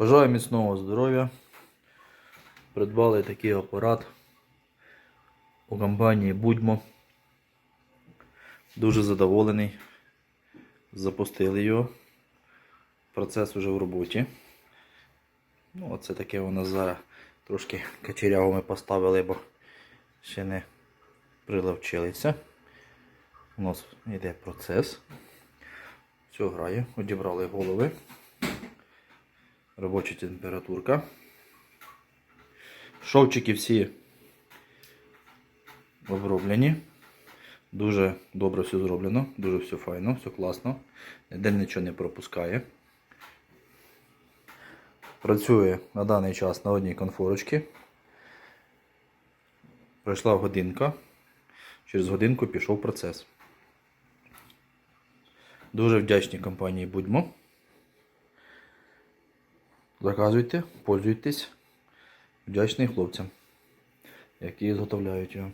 Бажаю міцного здоров'я. Придбали такий апарат у компанії Будьмо. Дуже задоволений. Запустили його. Процес вже в роботі. Ну, оце таке у нас зараз трошки качеряву ми поставили, бо ще не приловчилися. У нас йде процес. Все грає, одібрали голови. Робоча температурка. Шовчики всі оброблені. Дуже добре все зроблено, дуже все файно, все класно. Ніде нічого не пропускає. Працює на даний час на одній конфорочці. Пройшла годинка. Через годинку пішов процес. Дуже вдячні компанії Будьмо. Заказуйте, пользуйтесь. Вдячний хлопцям, які зготовляють його.